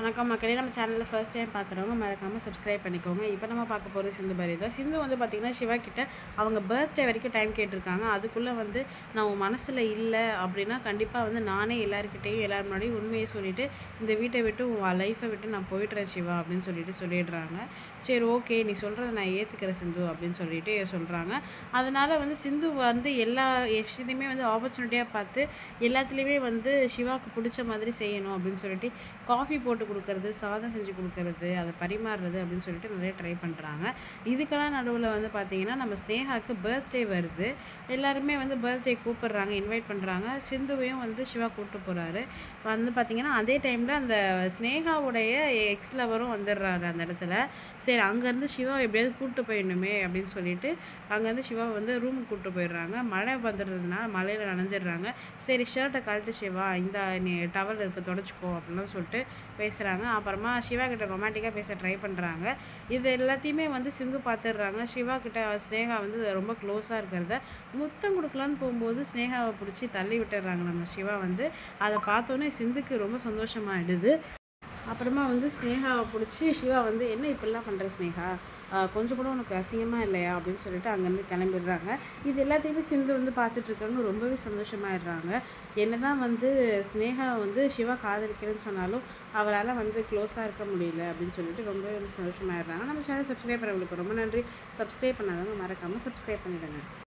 வணக்கம் மக்களே நம்ம சேனலில் ஃபர்ஸ்ட் டைம் பார்க்குறவங்க மறக்காமல் சப்ஸ்கிரைப் பண்ணிக்கோங்க. இப்போ நம்ம பார்க்க போகிறது சிந்து பாரி தான். சிந்து வந்து பார்த்திங்கன்னா சிவா கிட்ட அவங்க பர்த்டே வரைக்கும் டைம் கேட்டிருக்காங்க. அதுக்குள்ளே வந்து நான் உன் மனசில் இல்லை அப்படின்னா கண்டிப்பாக வந்து நானே எல்லாருக்கிட்டேயும் எல்லாரும் முன்னாடியும் உண்மையை சொல்லிவிட்டு இந்த வீட்டை விட்டு உன் லைஃப்பை விட்டு நான் போயிட்டுறேன் சிவா அப்படின்னு சொல்லிட்டு சொல்லிடுறாங்க. சரி ஓகே நீ சொல்கிறத நான் ஏற்றுக்கிறேன் சிந்து அப்படின்னு சொல்லிட்டு சொல்கிறாங்க அதனால் வந்து சிந்து வந்து எல்லா விஷயத்தையுமே வந்து ஆப்பர்ச்சுனிட்டியாக பார்த்து எல்லாத்துலேயுமே வந்து சிவாவுக்கு பிடிச்ச மாதிரி செய்யணும் அப்படின்னு சொல்லிட்டு காஃபி போட்டு கொடுக்கறது சாதம் செஞ்சு கொடுக்கறது அதை பரிமாறுறது அப்படின்னு சொல்லிட்டு நிறைய ட்ரை பண்ணுறாங்க இதுக்கெல்லாம் நடுவில் வந்து பார்த்திங்கன்னா நம்ம ஸ்னேகாவுக்கு பர்த்டே வருது. எல்லாருமே வந்து பர்த்டே கூப்பிடுறாங்க இன்வைட் பண்ணுறாங்க சிந்துவையும் வந்து சிவா கூப்பிட்டு போகிறாரு வந்து பார்த்திங்கன்னா அதே டைமில் அந்த ஸ்னேகாவுடைய எக்ஸ் லவரும் வந்துடுறாரு அந்த இடத்துல. சரி அங்கேருந்து சிவா எப்படியாவது கூப்பிட்டு போயிடணுமே அப்படின்னு சொல்லிட்டு அங்கேருந்து சிவா வந்து ரூமுக்கு கூப்பிட்டு போயிடுறாங்க. மழை வந்துடுறதுனால மழையில் நனைஞ்சிடுறாங்க. சரி ஷர்ட்டை கழட்டு சிவா இந்த நீ டவல் இருக்க தொடச்சிக்கோ அப்படின்லாம் சொல்லிட்டு பேசுகிறாங்க அப்புறமா சிவா கிட்ட ரொமான்டிக்காக பேச ட்ரை பண்ணுறாங்க இது எல்லாத்தையுமே வந்து சிந்து பார்த்துடுறாங்க சிவா கிட்ட ஸ்னேகா வந்து ரொம்ப க்ளோஸாக இருக்கிறத முத்தம் கொடுக்கலான்னு போகும்போது ஸ்னேகாவை பிடிச்சி தள்ளி விட்டுடுறாங்க நம்ம சிவா வந்து. அதை பார்த்தோன்னே சிந்துக்கு ரொம்ப சந்தோஷமாகிடுது அப்புறமா வந்து ஸ்னேகாவை பிடிச்சி சிவா வந்து என்ன இப்படிலாம் பண்ணுற ஸ்னேகா கொஞ்சம் கூட உனக்கு அசிங்கமாக இல்லையா? அப்படின்னு சொல்லிட்டு அங்கேருந்து கிளம்பிடுறாங்க. இது எல்லாத்தையுமே சிந்து வந்து பார்த்துட்ருக்காங்க ரொம்பவே சந்தோஷமாயிடுறாங்க. என்ன தான் வந்து ஸ்னேகா வந்து சிவா காதலிக்கிறேன்னு சொன்னாலும் அவரால் வந்து க்ளோஸாக இருக்க முடியல அப்படின்னு சொல்லிட்டு ரொம்பவே வந்து சந்தோஷமாயிடுறாங்க. நம்ம சேனல் சப்ஸ்கிரைப் பண்ணவங்களுக்கு ரொம்ப நன்றி. சப்ஸ்கிரைப் பண்ணாதவங்க மறக்காமல் சப்ஸ்கிரைப் பண்ணிவிடுங்க